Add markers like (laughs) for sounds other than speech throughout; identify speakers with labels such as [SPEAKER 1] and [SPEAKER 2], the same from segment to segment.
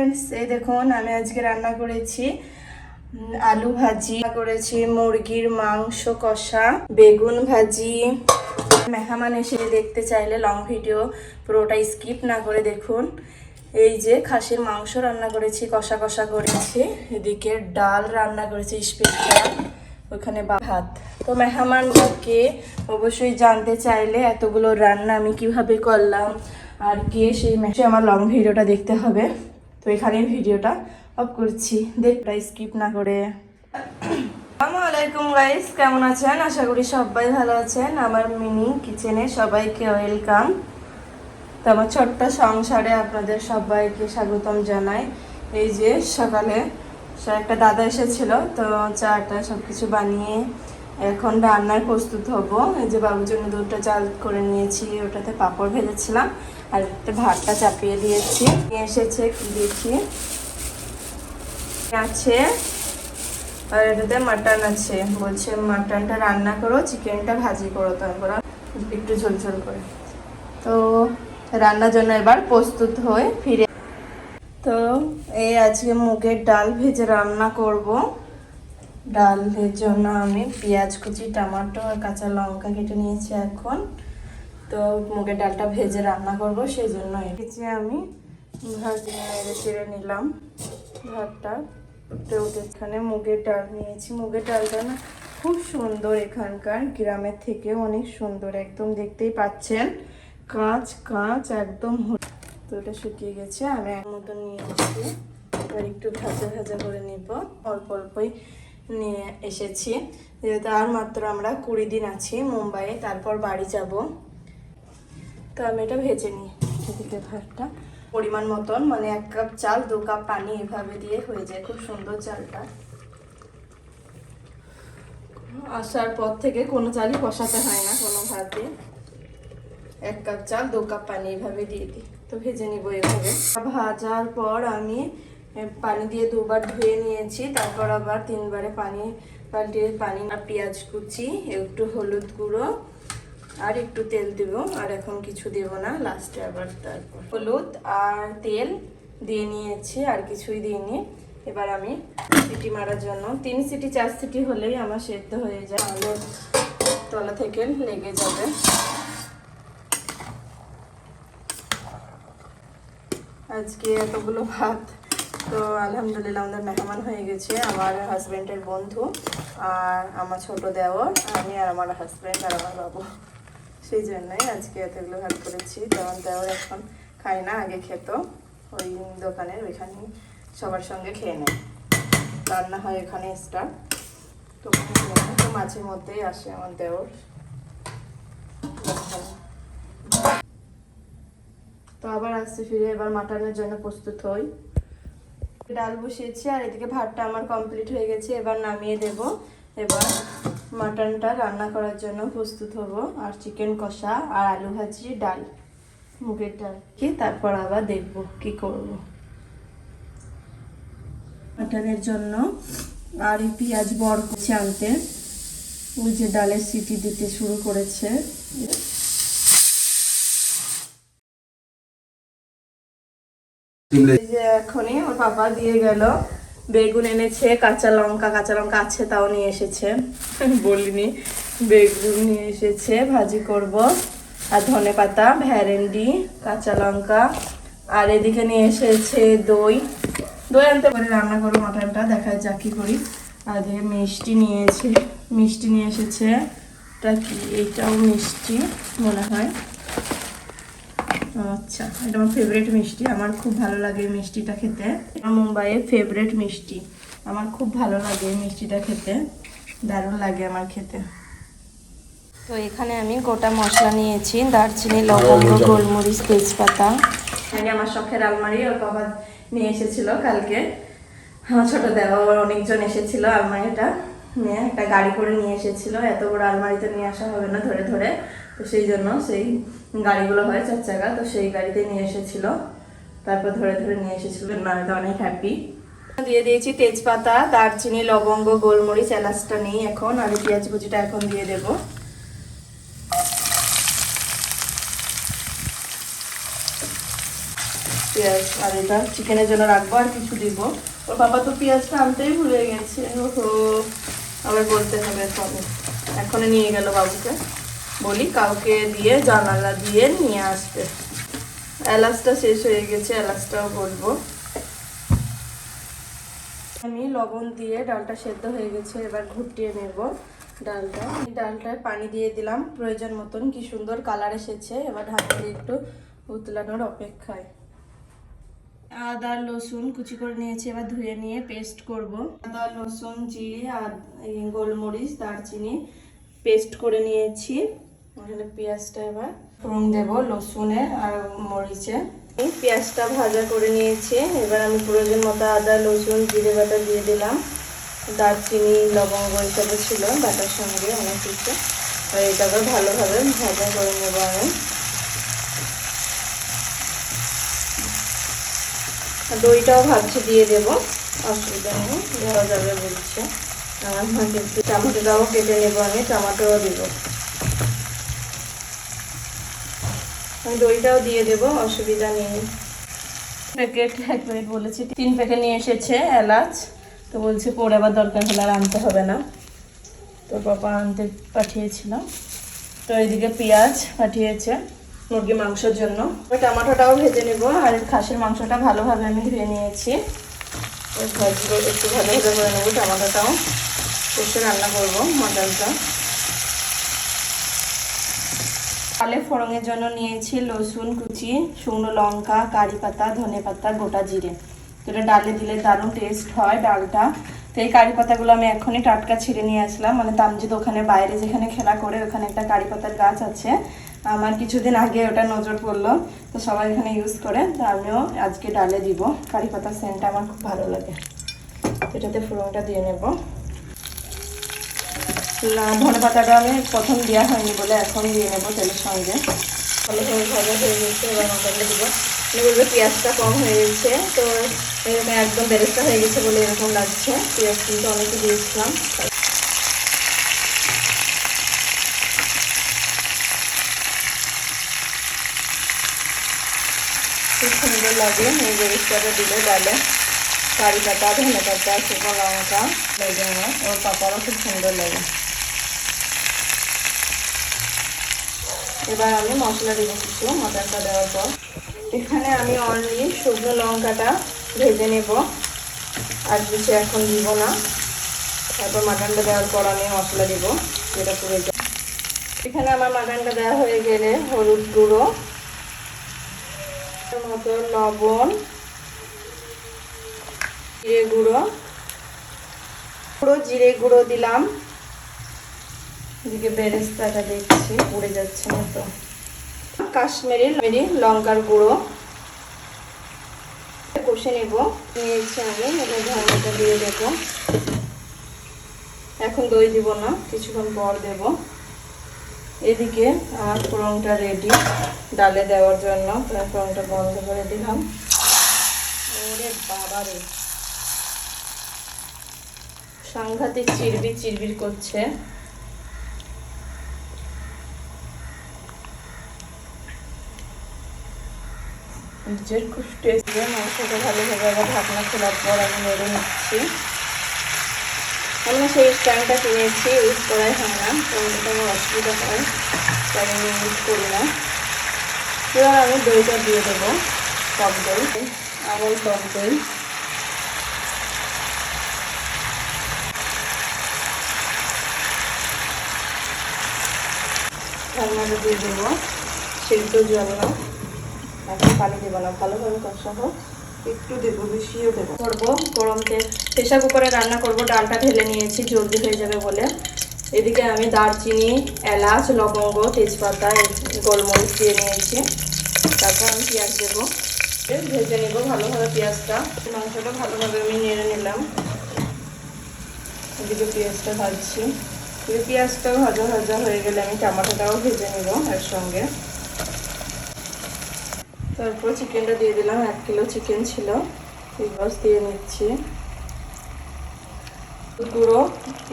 [SPEAKER 1] Friends এই দেখুন, আমি আজকে রান্না করেছি আলু ভাজি, করেছি মুরগির মাংস কষা, বেগুন ভাজি। মেহমান এসে দেখতে চাইলে লং ভিডিও পুরোটা স্কিপ না করে দেখুন। এই যে খাসির মাংস রান্না করেছি, কষা কষা করেছি। এদিকে ডাল রান্না করেছি স্পেশাল ওখানে ভাত। তো মেহমানকে অবশ্যই জানতে চাইলে এতগুলো রান্না আমি কীভাবে করলাম, আর কে সেই আমার লং ভিডিওটা দেখতে হবে। তো এখানে ভিডিওটা অফ করছি। দেখটা স্কিপ না করে। আসসালামু আলাইকুম গাইস কেমন আছেন? আশা করি সবাই ভালো আছেন। আমার মিনি কিচেনে সবাইকে ওয়েলকাম তো আমার ছোট্ট সংসারে আপনাদের সবাইকে স্বাগতম জানাই। এই যে সকালে একটা দাদা এসেছিল, তো চাটা সব কিছু বানিয়ে এখন রান্নার প্রস্তুত হব। এই যে বাবুর জন্য দুধটা চাল করে নিয়েছি, ওটাতে পাঁপড় ভেজেছিলাম, আর একটা ভাতটা চাপিয়ে দিয়েছি। নিয়ে এসেছে কি দেখি। আছে, আর এটাতে মাটন আছে। বলছে, মাটনটা রান্না করো, চিকেনটা ভাজি করো তারপর একটু ঝোল ঝোল করে। তো রান্নার জন্য এবার প্রস্তুত হয়ে ফিরে তো এই আজকে মুগের ডাল ভেজে রান্না করব। ডালের জন্য আমি পেঁয়াজ কুচি, টমেটো আর কাঁচা লঙ্কা কেটে নিয়েছি এখন। তো মুগের ডালটা ভেজে রান্না করব সেই জন্য এসেছি আমি ভাত নেড়ে চেড়ে নিলাম। ভাতটা তো এখানে মুগের ডাল নিয়েছি। মুগের ডালটা না খুব সুন্দর এখানকার, গ্রামের থেকে অনেক সুন্দর, একদম দেখতেই পাচ্ছেন। কাঁচ কাঁচ, একদম তো এটা শুকিয়ে গেছে, আমি এক মতো নিয়েছি। এবার একটু ভাজা ভাজা করে নিব। অল্প অল্পই নিয়ে এসেছি। যেহেতু আর মাত্র আমরা কুড়ি দিন আছি মুম্বাইয়ে, তারপর বাড়ি যাব। তো আমি এটা ভেজে নিই। ভাতটা। পরিমাণ মতন মানে এক কাপ চাল, দু কাপ পানি এভাবে দিয়ে হয়ে যায়। খুব সুন্দর চালটা। আসার পর থেকে কোনো চালই বসাতে হয় না, কোনো ভাতে। এক কাপ চাল, দু কাপ পানি এভাবে দিয়ে দিই। তো ভেজে নিব এভাবে। ভাজার পর আমি পানি দিয়ে দুবার ধুয়ে নিয়েছি, তারপর আবার তিনবারে পানি পাল্টিয়ে পানি আর পেঁয়াজ কুচি, একটু হলুদ গুঁড়ো, আর একটু তেল দেব, আর এখন কিছু দেব না লাস্টে আবার তারপর হলুদ আর তেল দিয়ে নিয়েছি, আর কিছুই দিইনি। এবার আমি সিটি মারার জন্য, তিন সিটি, চার সিটি হলেই আমার সেদ্ধ হয়ে যায় তাহলে তলা থেকে লেগে যাবে। আজকে এতগুলো ভাত তো আলহামদুলিল্লাহ আমাদের মেহমান হয়ে গেছে, আমার হাজব্যান্ডের বন্ধু আর আমার ছোট দেওর, আমি আর আমার হাজব্যান্ড আর আমার বাবু। সেই জন্যই আজকে এতগুলো ভাত করেছি। যেমন দেওর এখন খায় না, আগে খেত। ওই দোকানের ওইখানে সবার সঙ্গে খেয়ে নেয়। রান্না হয় এখানে স্টার্ট তো মাঝে মধ্যেই আসে আমার দেওর। তো আবার আসছে ফিরে, এবার মাটনের জন্য প্রস্তুত হই। ডাল বসিয়েছি আর এদিকে ভাতটা আমার কমপ্লিট হয়ে গেছে, এবার নামিয়ে দেব। এবার মাটনটা রান্না করার জন্য প্রস্তুত হব, আর চিকেন কষা আর আলু ভাজি, ডাল, মুগের ডাল। কি তারপর আবার দেখব কি করব। মাটনের জন্য আর পেঁয়াজ বড় করছে আনতে। ওই যে ডালের সিটি দিতে শুরু করেছে এই যে এখনই ওর পাপা দিয়ে গেল। বেগুন এনেছে, কাঁচা লঙ্কা কাঁচা লঙ্কা আছে, তাও নিয়ে এসেছে। (laughs) বলিনি, বেগুন নিয়ে এসেছে, ভাজি করব। আর ধনে পাতা ভ্যারেন্ডি কাঁচা লঙ্কা। আর এদিকে নিয়ে এসেছে দই। দই আনতে পারি, রান্না করব মাটনটা দেখা যাক কি করি। আর এদিকে মিষ্টি নিয়েছে, মিষ্টি নিয়ে এসেছে। এটা কি, এইটাও মিষ্টি, মনে হয়। আচ্ছা এটা আমার ফেভারিট মিষ্টি। আমার খুব ভালো লাগে মিষ্টিটা খেতে। আমার মুম্বাইয়ের ফেভারিট মিষ্টি। আমার খুব ভালো লাগে মিষ্টিটা খেতে। দারুণ লাগে আমার খেতে। তো এখানে আমি গোটা মশলা নিয়েছি। দারচিনি লবঙ্গ গোলমরিচ তেজপাতা। এখানে আমার শখের আলমারি ওর বাবা নিয়ে এসেছিল কালকে। আমার ছোট দেওয়া অনেকজন এসেছিল আলমারিটা নিয়ে। একটা গাড়ি করে নিয়ে এসেছিল। এত বড় আলমারিতে নিয়ে আসা হবে না ধরে ধরে। তো সেই জন্য সেই গাড়িগুলো হয় চার চাকা তো সেই গাড়িতে নিয়ে এসেছিল। তারপর ধরে ধরে নিয়ে এসেছিল। না তো অনেক হ্যাপি দিয়ে দিয়েছি তেজপাতা, দারচিনি, লবঙ্গ, গোলমরিচ, এলাচটা নেই এখন, আর পেঁয়াজ কুচিটা এখন দিয়ে দেবো। পেঁয়াজ আর এটা চিকেনের জন্য রাখব, আর কিছু দিব। ওর বাবা তো পেঁয়াজটা আনতেই ভুলে গেছে, ওহো। আবার বলতে হবে এখন। এখনই নিয়ে গেল বাবুকে। বলি কাউকে দিয়ে জানালা দিয়ে নিয়ে আসতে এলাচটা শেষ হয়ে গেছে, এলাচটাও বলব আমি লবণ দিয়ে ডালটা সেদ্ধ হয়ে গেছে, এবার ঘুটিয়ে নেব ডালটা। ডালটায় পানি দিয়ে দিলাম, প্রয়োজন মতন। কি সুন্দর কালার এসেছে, এবার ঢাকা দিয়ে একটু উতলানোর অপেক্ষায়। আদা, রসুন কুচি করে নিয়েছি, এবার ধুয়ে নিয়ে পেস্ট করব। আদা, রসুন, জিরে গোলমরিচ, দারচিনি পেস্ট করে নিয়েছি। এখানে পেঁয়াজটা এবার ফোড়ন দেবো, লসুনে আর মরিচে। পেঁয়াজটা ভাজা করে নিয়েছি। এবার আমি প্রয়োজন মতো আদা লসুন জিরে বাটা দিয়ে দিলাম। দারচিনি, লবঙ্গ হিসাবে ছিল, বাটার সঙ্গে অনেক কিছু। আর এটাকে ভালোভাবে ভাজা করে নেব আমি। দইটাও ভাবছি দিয়ে দেব। অসুবিধা নেই, দেওয়া যাবে বলছে। আর কিন্তু টমেটোটাও কেটে নেব আমি, টমেটোও দেবো। আমি দইটাও দিয়ে দেবো, অসুবিধা নেই। প্যাকেট, এক প্যাকেট বলেছি, তিন প্যাকেট নিয়ে এসেছে এলাচ। তো বলছে পরে আবার দরকার হলে আর আনতে হবে না। তো বাবা আনতে পাঠিয়েছিলাম। তো এইদিকে পেঁয়াজ পাঠিয়েছে মুরগি মাংসের জন্য। টমাটোটাও ভেজে নেব, আর খাসির মাংসটা ভালোভাবে আমি ধুয়ে নিয়েছি। ভাজবো, একটু ভালো করে নেব টমাটোটাও। কষে রান্না করব মটনটা। ডালে ফোড়নের জন্য নিয়েছি রসুন কুচি, শুকনো লঙ্কা, কারি পাতা, ধনে পাতা, গোটা জিরে। তো এটা ডালে দিলে দারুণ টেস্ট হয় ডালটা। তো এই কারি পাতাগুলো আমি এখনই টাটকা ছিঁড়ে নিয়ে আসলাম। মানে তামজিদ ওখানে বাইরে যেখানে খেলা করে ওখানে একটা কারি পাতার গাছ আছে। আমার কিছুদিন আগে ওটা নজর পড়ল। তো সবাই এখানে ইউজ করে, তো আমিও আজকে ডালে দিব। কারি পাতার সেন্টটা আমার খুব ভালো লাগে। এটাতে ফোড়নটা দিয়ে নেব। ধনে পাতাটা আমি প্রথম দেওয়া হয়নি বলে এখন দিয়ে নেব তেলের সঙ্গে। ভালো করে ভাজা হয়ে গেছে, এবার মটনটা দিব। আমি বলব পেঁয়াজটা কম হয়ে গেছে, তো এরকম একদম বেরেস্তা হয়ে গেছে বলে এরকম লাগছে। পেঁয়াজ কিন্তু অনেকে দিয়েছিলাম। খুব সুন্দর লাগে এই বেরেস্তাটা দিলে ডালে কারি পাতা, ধনে পাতা, শুকনো লঙ্কা, লেগে আমার ওর পাতারও খুব সুন্দর লাগে। এবার আমি মশলা দিব কিছু মটনটা দেওয়ার পর। এখানে আমি অনলি শুকনো লঙ্কাটা ভেজে নেব। আর কিছু এখন দিব না। তারপর মাটনটা দেওয়ার পর আমি মশলা দিব, যেটা যায় এখানে আমার মাটনটা দেওয়া হয়ে গেলে হলুদ গুঁড়ো মতো লবণ, জিরে গুঁড়ো। পুরো জিরে গুঁড়ো দিলাম। এদিকে বেরেস্তাটা দেখছি উড়ে যাচ্ছে না তো। কাশ্মীরি মেরি লঙ্কার গুঁড়ো কষে নেব। নিয়েছি আমি, এবার ধনেটা দিয়ে দেবো। এখন দই দিব না, কিছুক্ষণ পর দেব। এদিকে আমার ফোড়নটা রেডি ডালে দেওয়ার জন্য ফোড়নটা বন্ধ করে দিলাম। ওরে বাবা রে সাংঘাতিক চিরবির চিরবির করছে। নিজের খুব টেস্টি মাংসটা ভালোভাবে আবার ঢাকনা খোলার পর আমি নেড়ে নিচ্ছি। আমি সেই স্ট্যান্ডটা কিনেছি, ইউজ করাই হয় না তো আমার অসুবিধা হয়, তাই আমি ইউজ করি না। এবার আমি দইটা দিয়ে দেবো, টক দই আমল টক দই। ঠান্ডাটা দিয়ে দেবো, সেদ্ধ জন্য এখন পানি দেবো না, ভালোভাবে কষাবো একটু দেবো, বেশিও দেবো। করব, গরম তেল প্রেশার কুকারে রান্না করব, ডালটা ঢেলে নিয়েছি, জলদি হয়ে যাবে বলে। এদিকে আমি দারচিনি, এলাচ, লবঙ্গ, তেজপাতা গোলমরিচ দিয়ে নিয়েছি। তারপর আমি পেঁয়াজ দেবো। ভেজে নেব ভালোভাবে পেঁয়াজটা। মাংসটা ভালোভাবে আমি নেড়ে নিলাম। এদিকে পেঁয়াজটা ভাজছি। পেঁয়াজটা ভাজা ভাজা হয়ে গেলে আমি টমাটোটাও ভেজে নেব এর সঙ্গে তারপর চিকেনটা দিয়ে দিলাম, এক কিলো চিকেন ছিল। রস দিয়ে নিচ্ছি। গুঁড়ো,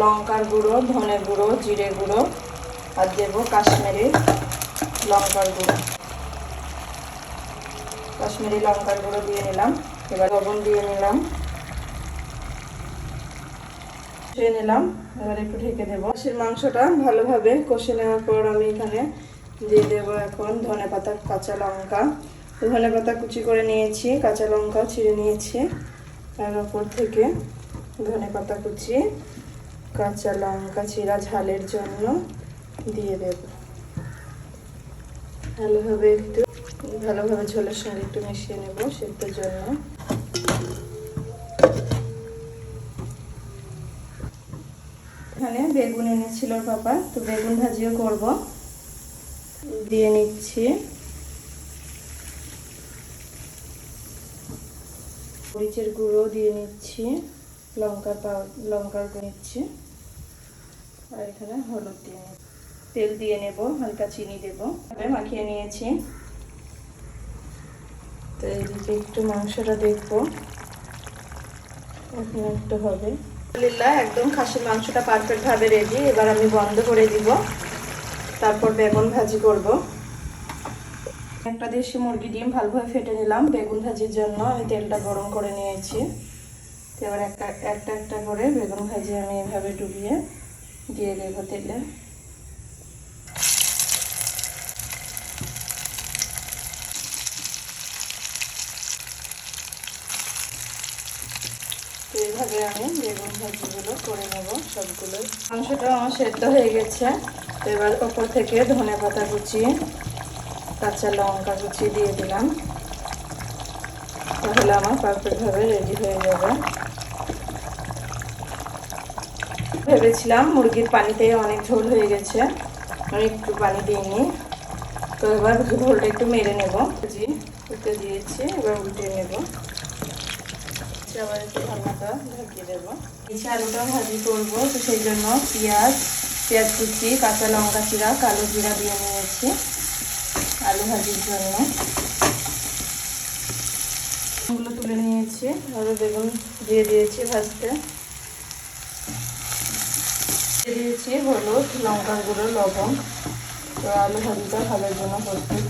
[SPEAKER 1] লঙ্কার গুঁড়ো, ধনে গুঁড়ো, জিরে গুঁড়ো, আর দেবো কাশ্মীরি লঙ্কার গুঁড়ো। কাশ্মীরি লঙ্কার গুঁড়ো দিয়ে নিলাম। এবার লবণ দিয়ে নিলাম। কষিয়ে নিলাম। এবার একটু ঢেকে দেবো। খাসির মাংসটা ভালোভাবে কষে নেওয়ার পর আমি এখানে দিয়ে দেবো এখন ধনে পাতা কাঁচা লঙ্কা। ধনে পাতা কুচি করে নিয়েছি, কাঁচা লঙ্কা ছিঁড়ে নিয়েছি। তার ওপর থেকে ধনে পাতা কুচি, কাঁচা লঙ্কা চিরা ঝালের জন্য দিয়ে দেব। ভালোভাবে একটু, ভালোভাবে ঝোলের সঙ্গে একটু মিশিয়ে নেব সেদ্ধর জন্য। এখানে বেগুন এনেছিল পাপা, তো বেগুন ভাজিও করব। দিয়ে নিচ্ছি। মরিচের গুঁড়ো দিয়ে নিচ্ছি, লঙ্কার পাউ লঙ্কার গুঁড়ো নিচ্ছি, আর এখানে হলুদ দিয়ে নেব তেল দিয়ে নেব, হালকা চিনি দেব। মাখিয়ে নিয়েছি। তো এইদিকে একটু মাংসটা দেখব একটু হবে। আলহামদুলিল্লাহ, একদম খাসির মাংসটা পারফেক্টভাবে রেডি এবার আমি বন্ধ করে দিব। তারপর বেগুন ভাজি করব। একটা দেশি মুরগি ডিম ভালোভাবে ফেটে নিলাম, বেগুন ভাজির জন্য আমি তেলটা গরম করে নিয়েছি। এবার একটা একটা একটা করে বেগুন ভাজি আমি এভাবে ডুবিয়ে দিয়ে দেবো তেলে। তো এইভাবে আমি বেগুন ভাজিগুলো করে নেব সবগুলো মাংসটা আমার সেদ্ধ হয়ে গেছে। এবার ওপর থেকে ধনে পাতা কুচি কাঁচা লঙ্কা কুচি দিয়ে দিলাম। তাহলে আমার পারফেক্টভাবে রেডি হয়ে যাবে। ভেবেছিলাম মুরগির পানিতে অনেক ঝোল হয়ে গেছে, আমি একটু পানি দিইনি তো এবার ঝোলটা একটু মেরে নেব। জি, উল্টে দিয়েছি, এবার উল্টে নেব। আবার একটু হালকা ঢাকিয়ে দেবো। এই আলুটা ভাজি করব, তো সেই জন্য পেঁয়াজ পেঁয়াজ কুচি, কাঁচা লঙ্কা চিরা, কালো জিরা দিয়ে নিয়েছি। ভাজির জন্য। এগুলো তুলে নিয়েছি আরও বেগুন দিয়ে দিয়েছি ভাজতে। দিয়ে দিয়েছি হলুদ, লঙ্কার গুঁড়ো, লবণ। তো আলু ভাজিটা খাবার জন্য প্রস্তুত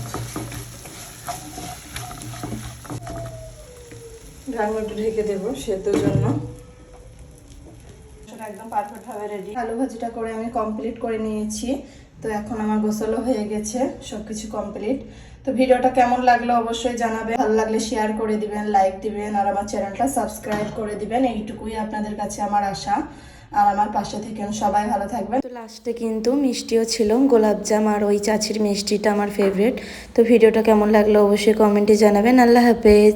[SPEAKER 1] ঢাকনা ঢেকে দেবো সেদ্ধর জন্য। একদম পারফেক্ট ভাবে রেডি আলু ভাজিটা করে আমি কমপ্লিট করে নিয়েছি। তো এখন আমার গোসলও হয়ে গেছে, সবকিছু কমপ্লিট তো ভিডিওটা কেমন লাগল অবশ্যই জানাবেন। ভালো লাগলে শেয়ার করে দিবেন লাইক দিবেন, আর আমার চ্যানেলটা সাবস্ক্রাইব করে দিবেন। এইটুকুই আপনাদের কাছে আমার আশা। আর আমার পাশে থেকে সবাই, ভালো থাকবেন।
[SPEAKER 2] তো লাস্টে কিন্তু মিষ্টিও ছিল, গোলাপজাম আর ওই চাচির মিষ্টিটা আমার ফেভারিট তো ভিডিওটা কেমন লাগল অবশ্যই কমেন্টে জানাবেন। আল্লাহ হাফেজ।